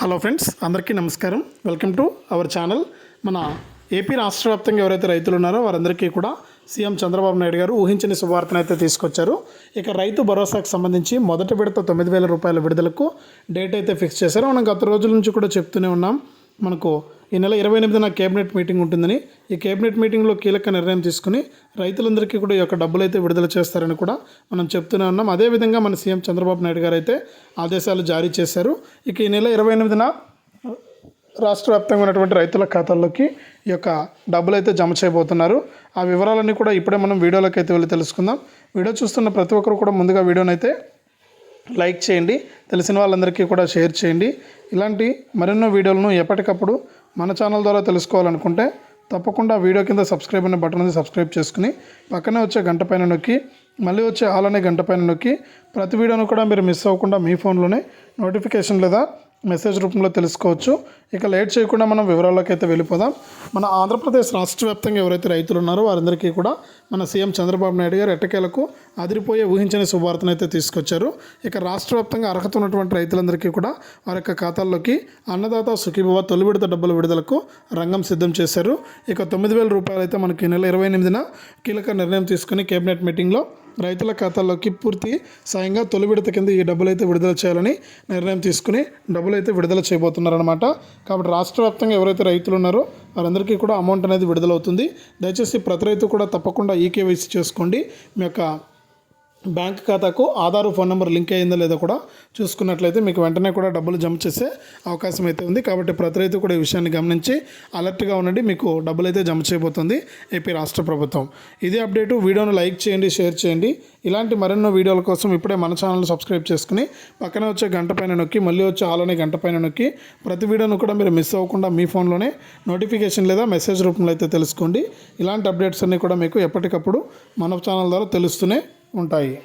Hello friends అందరికీ నమస్కారం. Welcome to our channel. మన ఏపీ రాష్ట్ర వ్యాప్తంగా ఎవరైతే రైతులు ఉన్నారో వారందరికీ కూడా సీఎం చంద్రబాబు నాయుడు గారు ఊహించని శుభవార్తను అయితే తీసుకొచ్చారు. ఇక రైతు భరోసాకు సంబంధించి మొదటి విడత తొమ్మిది వేల రూపాయల విడుదలకు డేట్ అయితే ఫిక్స్ చేశారు. మనం గత రోజుల నుంచి కూడా చెప్తూనే ఉన్నాం. మనకు ఈ నెల ఇరవై ఎనిమిదిన కేబినెట్ మీటింగ్ ఉంటుందని ఈ కేబినెట్ మీటింగ్లో కీలక నిర్ణయం తీసుకుని రైతులందరికీ కూడా ఈ యొక్క డబ్బులు అయితే విడుదల చేస్తారని కూడా మనం చెప్తూనే ఉన్నాం. అదేవిధంగా మన సీఎం చంద్రబాబు నాయుడు గారు అయితే ఆదేశాలు జారీ చేశారు. ఇక ఈ నెల ఇరవై ఎనిమిదిన రాష్ట్ర వ్యాప్తంగా ఉన్నటువంటి రైతుల ఖాతాల్లోకి ఈ యొక్క డబ్బులు అయితే జమ చేయబోతున్నారు. ఆ వివరాలన్నీ కూడా ఇప్పుడే మనం వీడియోలోకి అయితే వెళ్ళి తెలుసుకుందాం. వీడియో చూస్తున్న ప్రతి ఒక్కరు కూడా ముందుగా వీడియోని అయితే లైక్ చేయండి. తెలిసిన వాళ్ళందరికీ కూడా షేర్ చేయండి. ఇలాంటి మరెన్నో వీడియోలను ఎప్పటికప్పుడు మన ఛానల్ ద్వారా తెలుసుకోవాలనుకుంటే తప్పకుండా వీడియో కింద సబ్స్క్రైబ్ అనే బటన్ ఉంది సబ్స్క్రైబ్ చేసుకుని పక్కనే వచ్చే గంట పైన నొక్కి మళ్ళీ వచ్చే ఆల్ అనే గంట పైన నొక్కి ప్రతి వీడియోను కూడా మీరు మిస్ అవ్వకుండా మీ ఫోన్లోనే నోటిఫికేషన్ లేదా మెసేజ్ రూపంలో తెలుసుకోవచ్చు. ఇక లేట్ చేయకుండా మనం వివరాల్లోకి అయితే వెళ్ళిపోదాం. మన ఆంధ్రప్రదేశ్ రాష్ట్ర వ్యాప్తంగా ఎవరైతే రైతులు ఉన్నారో వారందరికీ కూడా మన సీఎం చంద్రబాబు నాయుడు గారు ఎట్టకేలకు అదిరిపోయే ఊహించని శుభార్తను అయితే తీసుకొచ్చారు. ఇక రాష్ట్ర వ్యాప్తంగా అర్హత ఉన్నటువంటి రైతులందరికీ కూడా వారి యొక్క ఖాతాల్లోకి అన్నదాత సుఖీభవ తొలి విడత డబ్బుల విడుదలకు రంగం సిద్ధం చేశారు. ఇక తొమ్మిది వేల రూపాయలు అయితే మనకి నెల ఇరవై ఎనిమిదిన కీలక నిర్ణయం తీసుకుని కేబినెట్ మీటింగ్లో రైతుల ఖాతాల్లోకి పూర్తి సాయంగా తొలి విడత కింద ఈ డబ్బులు అయితే విడుదల చేయాలని నిర్ణయం తీసుకుని డబ్బులు అయితే విడుదల చేయబోతున్నారనమాట కాబట్టి రాష్ట్ర వ్యాప్తంగా ఎవరైతే రైతులు ఉన్నారో వారందరికీ కూడా అమౌంట్ అనేది విడుదలవుతుంది. దయచేసి ప్రతి రైతు కూడా తప్పకుండా ఈకేవైసీ చేసుకోండి. మీ యొక్క బ్యాంక్ ఖాతాకు ఆధార్ ఫోన్ నెంబర్ లింక్ అయిందో లేదో కూడా చూసుకున్నట్లయితే మీకు వెంటనే కూడా డబ్బులు జమ చేసే అవకాశం అయితే ఉంది. కాబట్టి ప్రతి రైతు కూడా ఈ విషయాన్ని గమనించి అలర్ట్గా ఉండండి. మీకు డబ్బులు అయితే జమ చేయబోతుంది ఏపీ రాష్ట్ర ప్రభుత్వం. ఇదే అప్డేటు. వీడియోను లైక్ చేయండి షేర్ చేయండి. ఇలాంటి మరెన్నో వీడియోల కోసం ఇప్పుడే మన ఛానల్ సబ్స్క్రైబ్ చేసుకుని పక్కనే వచ్చే గంట పైన నొక్కి మళ్ళీ వచ్చే ఆలోనే గంట పైన నొక్కి ప్రతి వీడియోను కూడా మీరు మిస్ అవ్వకుండా మీ ఫోన్లోనే నోటిఫికేషన్ లేదా మెసేజ్ రూపంలో అయితే తెలుసుకోండి. ఇలాంటి అప్డేట్స్ అన్నీ కూడా మీకు ఎప్పటికప్పుడు మన ఛానల్ ద్వారా తెలుస్తూనే ఉంటాయి.